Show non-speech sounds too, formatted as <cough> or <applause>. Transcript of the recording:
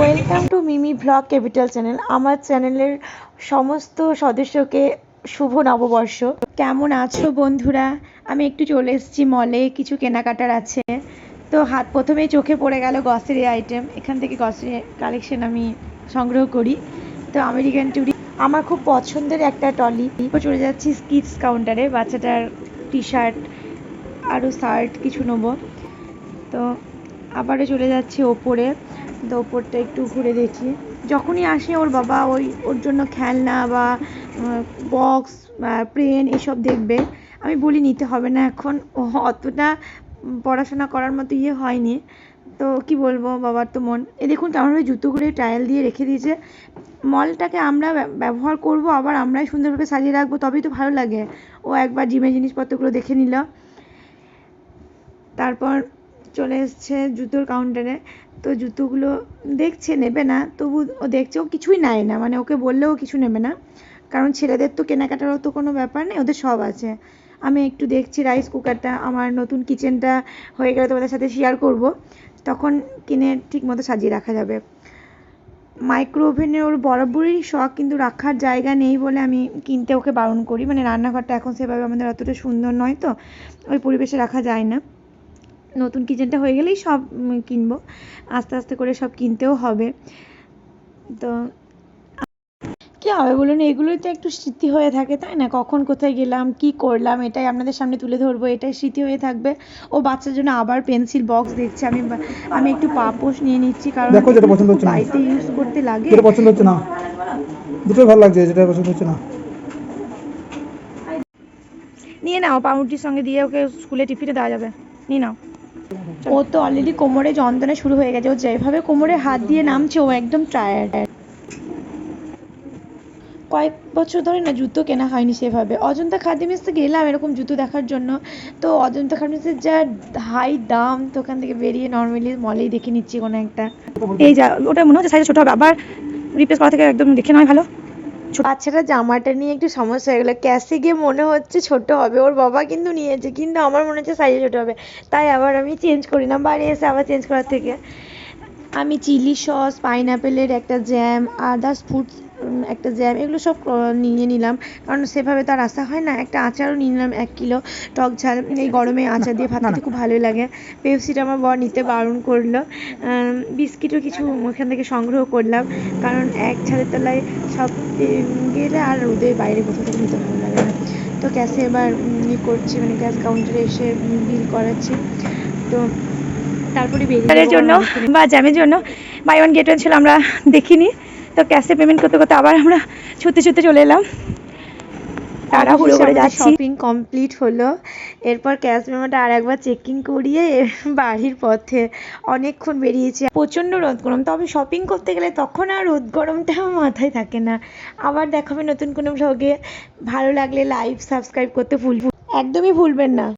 Welcome to Mimi vlog capital channel আমার চ্যানেলের সমস্ত সদস্যকে শুভ নববর্ষ। কেমন আছো বন্ধুরা? আমি একটু চলে এসেছি মলে কিছু কেনাকাটার আছে। তো হাত প্রথমেই চোখে পড়ে গেল গ্রসারি আইটেম এখান থেকে গ্রসারি কালেকশন আমি সংগ্রহ করি। তো আমেরিকান টুরি আমার খুব পছন্দের একটা টলি চলে যাচ্ছি কিডস কাউন্টারে বাচ্চাটার টি শার্ট আরও শার্ট কিছু নেব। তো আবারও চলে যাচ্ছি ওপরে। তো একটু ঘুরে দেখি। যখনই আসে ওর বাবা ওই, ওর জন্য খেলনা বা বক্স বা, পেন এসব দেখবে। আমি বলি, নিতে হবে না এখন। অতটা পড়াশোনা করার মতো ইয়ে হয়নি। তো কি বলব, বাবার তো মন। এ দেখুন কেমনভাবে জুতোগুলো টাইল দিয়ে রেখে দিয়েছে। মলটাকে আমরা ব্যবহার করব, আবার আমরাই সুন্দরভাবে সাজিয়ে রাখব, তবেই তো ভালো লাগে। ও একবার জিমের জিনিসপত্রগুলো দেখে নিল। তারপর চলে এসছে জুতোর কাউন্টারে তো জুতোগুলো দেখছে, নেবে না, তবু ও দেখছে, ও কিছুই নেয় না। মানে ওকে বললেও কিছু নেবে না। কারণ ছেলেদের তো কেনাকাটারও তো কোনো ব্যাপার নেই, ওদের সব আছে। আমি একটু দেখছি রাইস কুকারটা আমার নতুন কিচেনটা হয়ে গেলে তোমাদের সাথে শেয়ার করব। তখন কিনে ঠিক মতো সাজিয়ে রাখা যাবে। মাইক্রো ওভেনে ওর বরাবরই শখ, কিন্তু রাখার জায়গা নেই বলে আমি কিনতে ওকে বারণ করি। মানে রান্নাঘরটা এখন সেভাবে আমাদের অতটা সুন্দর নয় তো, ওই পরিবেশে রাখা যায় না। নতুন কিচেনটা হয়ে গেলেই সব কিনবো। আস্তে আস্তে করে সব কিনতেও হবে। তো কি হবে বলুন এগুলোই তো একটু স্মৃতি হয়ে থাকে তাই না? কখন কোথায় গেলাম কি করলাম এটাই আপনাদের সামনে তুলে ধরবো এটাই স্মৃতি হয়ে থাকবে। ও বাচ্চার জন্য আবার পেন্সিল বক্স দেখছে আমি আমি একটু পাপোশ নিয়ে নিচ্ছি কারণ দেখো যেটা পছন্দ হচ্ছে না। বাড়িতে ইউজ করতে লাগে। যেটা পছন্দ হচ্ছে না। দুটোই ভালো লাগছে যেটা পছন্দ হচ্ছে না। নিয়ে নাও পাউরুটির সঙ্গে দিয়ে ওকে স্কুলে টিফিনে দেওয়া যাবে। নিয়ে নাও। ও তো অলরেডি কোমরে যন্ত্রণা শুরু হয়ে গেছে। ও যেভাবে কোমরে হাত দিয়ে নামছে, ও একদম টায়ার্ড কয়েক বছর ধরে না জুতো কেনা হয়নি সেভাবে। অজন্তা খাদিমিসে গেলাম এরকম জুতো দেখার জন্য। তো অজন্তা খাদিমিসের যা হাই দাম, তো ওখান থেকে বেরিয়ে নর্মালি মলেই দেখে নিচ্ছি কোনো একটা। এই যা, ওটা মনে হচ্ছে সাইজে ছোটো হবে। আবার রিপ্লেস করা থেকে একদম দেখে নয় ভালো। বাচ্চাটা জামাটা নিয়ে একটু সমস্যা হয়ে গেলো। ক্যাশে গিয়ে মনে হচ্ছে ছোট হবে, ওর বাবা কিন্তু নিয়েছে, কিন্তু আমার মনে হচ্ছে সাইজে ছোট হবে। তাই আবার আমি চেঞ্জ করি না, বাড়ি এসে আবার চেঞ্জ করার থেকে। আমি চিলি সস পাইনাপেলের একটা জ্যাম আদার্স ফুড একটা জ্যাম এগুলো সব নিয়ে নিলাম। কারণ সেভাবে তো আর আসা হয় না। একটা আচারও নিয়ে নিলাম এক কিলো টক ঝাল। এই গরমে আচার দিয়ে ভাত। খেতে খুব ভালোই লাগে। পেপসিটা আমার বর নিতে বারণ করল। বিস্কিটও কিছু ওখান থেকে সংগ্রহ করলাম। কারণ এক ছাদের তলায় সব গেলে আর রোদের বাইরে কোথাও থেকে নিতে ভালো লাগে না। তো ক্যাশে এবার ই করছি মানে ক্যাশ কাউন্টারে এসে বিল করাচ্ছি। তো তারপরে বেরিয়ে জন্য বা জ্যামের জন্য। বাই ওয়ান গেট ওয়ান ছিল আমরা দেখিনি। তো ক্যাশে পেমেন্ট করতে করতে আবার আমরা ছুটতে ছুটতে চলে এলাম। তাড়াহুড়ো করে যাচ্ছি। শপিং কমপ্লিট হলো। এরপর ক্যাশ মেমোটা আর একবার চেকিং করিয়ে <laughs> বাড়ির পথে অনেকক্ষণ বেরিয়েছি। প্রচণ্ড রোদ গরম। তবে শপিং করতে গেলে তখন আর রোদ গরমটা <laughs> মাথায় থাকে না। আবার দেখাবে নতুন কোনো ভ্লগে ভালো লাগলে লাইভ সাবস্ক্রাইব করতে ভুল একদমই ভুলবেন না।